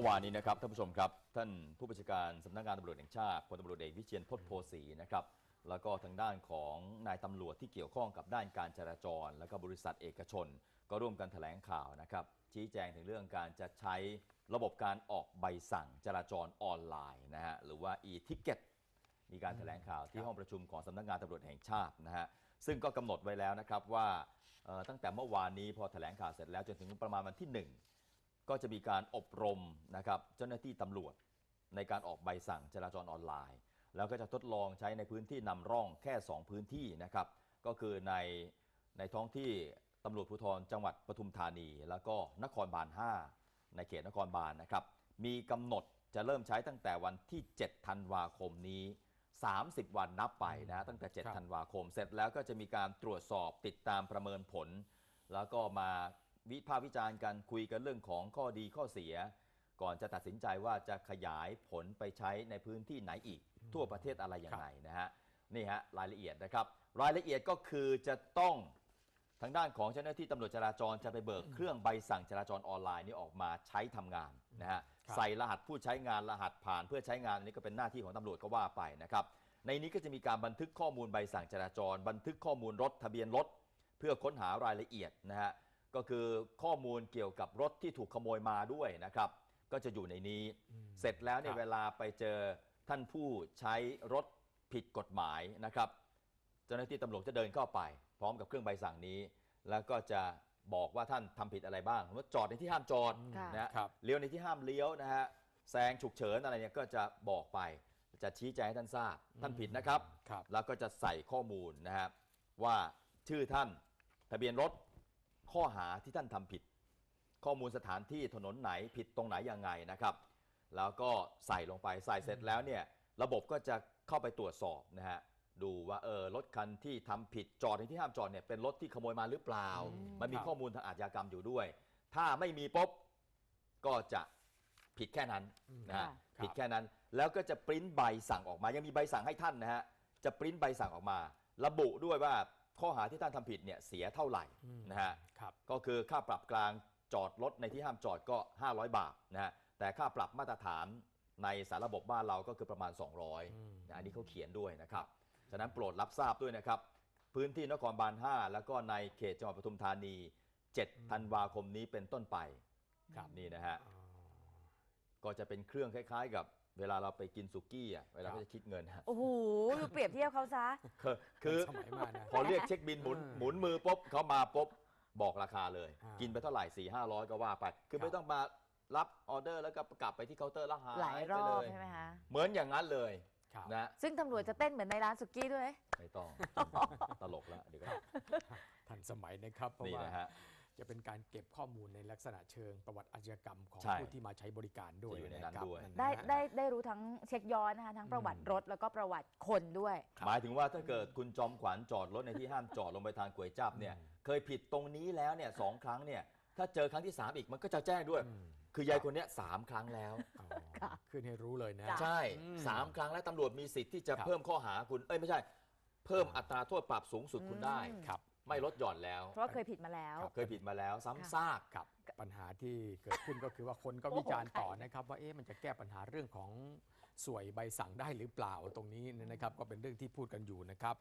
มื่อวานนี้นะครับท่านผู้ชมครับท่านผู้บัญชาการสำนักงานตำรวจแห่งชาติพลตำรวจเอกวิเชียนพจน์โพสีนะครับแล้วก็ทางด้านของนายตำรวจที่เกี่ยวข้องกับด้านการจราจร แล้วก็บริษัทเอกชน ก็ร่วมกันแถลงข่าวนะครับชี้แจงถึงเรื่องการจะใช้ระบบการออกใบสั่งจราจรออนไลน์นะฮะหรือว่า e-ticket มีการแถลงข่าวที่ห้องประชุมของสำนักงานตำรวจแห่งชาตินะฮะซึ่งก็กำหนดไว้แล้วนะครับว่าตั้งแต่เมื่อวานนี้พอแถลงข่าวเสร็จแล้วจนถึงประมาณวันที่ 1 ก็จะมีการอบรมนะครับเจ้าหน้าที่ตำรวจในการออกใบสั่งจราจรออนไลน์ แล้วก็จะทดลองใช้ในพื้นที่นำร่องแค่ 2 พื้นที่นะครับ ก็คือในในท้องที่ตำรวจภูธรจังหวัดปทุมธานี แล้วก็นครบาล 5 ในเขตนครบาลนะครับ มีกำหนดจะเริ่มใช้ตั้งแต่วันที่ 7 ธันวาคมนี้ 30 วันนับไปนะตั้งแต่ครับ7ธันวาคม เสร็จแล้วก็จะมีการตรวจสอบติดตามประเมินผล แล้วก็มา วิพากษ์วิจารณ์กันคุยกันเรื่องของข้อดีข้อเสีย ก่อนจะตัดสินใจว่าจะขยายผลไปใช้ในพื้นที่ไหนอีก ทั่วประเทศอะไรยังไงนะฮะนี่ฮะรายละเอียดนะครับ รายละเอียดก็คือจะต้องทางด้านของเจ้าหน้าที่ตำรวจจราจรจะไปเบิกเครื่องใบสั่งจราจรออนไลน์นี้ออกมาใช้ทำงานนะฮะครับใส่รหัสผู้ใช้งานรหัสผ่านเพื่อใช้งานอันนี้ก็เป็นหน้าที่ของตำรวจก็ว่าไปนะครับในนี้ก็จะมีการบันทึกข้อมูลใบสั่งจราจร บันทึกข้อมูลรถทะเบียนรถเพื่อค้นหารายละเอียดนะฮะ ก็คือข้อมูลเกี่ยวกับรถที่ถูกขโมยมาด้วยนะครับ ก็จะอยู่ในนี้ เสร็จแล้วเนี่คยรับ เวลาไปเจอท่านผู้ใช้รถผิดกฎหมายนะครับ เจ้าหน้าที่ตำรวจจะเดินเข้าไป พร้อมกับเครื่องใบสั่งนี้ แล้วก็จะบอกว่าท่านทำผิดอะไรบ้างว่าจอดในที่ห้ามจอดค่ะ นะฮะครับ เลี้ยวในที่ห้ามเลี้ยวนะฮะแซงฉุกเฉินอะไรเนี่ยก็จะบอกไป จะชี้แจงให้ท่านทราบท่านผิดนะครับ ครับ แล้วก็จะใส่ข้อมูลนะฮะว่าชื่อท่านทะเบียนรถ ข้อหาที่ท่านทำผิด ข้อมูลสถานที่ถนนไหนผิดตรงไหนยังไงนะครับ แล้วก็ใส่ลงไปใส่เสร็จแล้วเนี่ยระบบก็จะเข้าไปตรวจสอบนะฮะดูว่าเออรถคันที่ทำผิดจอดในที่ห้ามจอดเนี่ยเป็นรถที่ขโมยมาหรือเปล่า มันมีครับข้อมูลทางอาชญากรรมอยู่ด้วย ถ้าไม่มีปุ๊บก็จะผิดแค่นั้นนะฮะค่ะผิดแค่นั้นแล้วก็จะปริ้นใบสั่งออกมา ยังมีใบสั่งให้ท่านนะฮะจะปริ้นใบสั่งออกมา ระบุด้วยว่า ข้อหาที่ท่านทำผิดเนี่ยเสียเท่าไหร่นะฮะครับก็คือค่าปรับกลางจอดรถในที่ห้ามจอดก็ 500 บาทนะฮะแต่ค่าปรับมาตรฐานในสารระบบบ้านเราก็คือประมาณ 200นะอันนี้เขาเขียนด้วยนะครับฉะนั้นโปรดรับทราบด้วยนะครับ พื้นที่นครบาล 5 แล้วก็ในเขตจังหวัดปทุมธานี 7 ธันวาคมนี้เป็นต้นไปครับนี่นะฮะก็จะเป็นเครื่องคล้าย ๆ กับ เวลาเราไปกินสุกี้อะเวลาครับเขาจะคิดเงินฮะโอ้โหดูเปรียบเทียบเขาซะ คือคือสมัยมานะ พอเรียกเช็คบินหมุนเออหมุนมือปุ๊บเขามาปุ๊บบอกราคาเลย อ่ากิกินไปเท่าไหร่4ี่ห้าร้อยก็ว่าไป คือครับไม่ต้องมารับออเดอร์แล้วก็กลับไปที่เคาน์เตอร์แล้วหายหลายรไปอเลบยใช่ไหมคะ เหมือนอย่างนั้นเลยครับ นะซึ่งตำรวจจะเต้นเหมือนในร้านสุกี้ด้วย ไม่ต้องตลกแล้วเดี๋ยวก็ทันสมัยนะครับเพราะนี่ว่า นะฮะ จะเป็นการเก็บข้อมูลในลักษณะเชิงประวัติอาชญากรรมของใช่ผู้ที่มาใช้บริการด้วยจะอยู่ในนั้นนะครับด้วยนั่นนะได้ฮะได้ได้รู้ทั้งเช็คย้อนนะคะทั้งประวัติรถแล้วก็ประวัติคนด้วย หมายถึงว่าถ้าเกิดคุณจอมขวัญจอดรถในที่ห้ามจอดลงไปทางก๋วยจับเนี่ยเคยผิดตรงนี้แล้วเนี่ยสองครั้งเนี่ยถ้าเจอครั้งที่ 3 อีกมันก็จะแจ้งด้วย คือยายคนเนี้ยสามครั้งแล้ว อ๋อขึ้นให้รู้เลยนะจ้ะใช่อืมสามครั้งแล้วตำรวจมีสิทธิ์ที่จะครับ เพิ่มข้อหาคุณ เอ้ยไม่ใช่ เพิ่มอัตราโทษปรับสูงสุดคุณได้ครับไม่ลดหย่อนแล้ว เพราะว่าเคยผิดมาแล้ว เคยผิดมาแล้วซ้ำซากครับ ปัญหาที่เกิดขึ้นก็คือว่าคนก็วิจารณ์ต่อนะครับ ว่าเอ๊ะมันจะแก้ปัญหาเรื่องของสวยใบสั่งได้หรือเปล่าตรงนี้นะครับ ก็เป็นเรื่องที่พูดกันอยู่นะครับ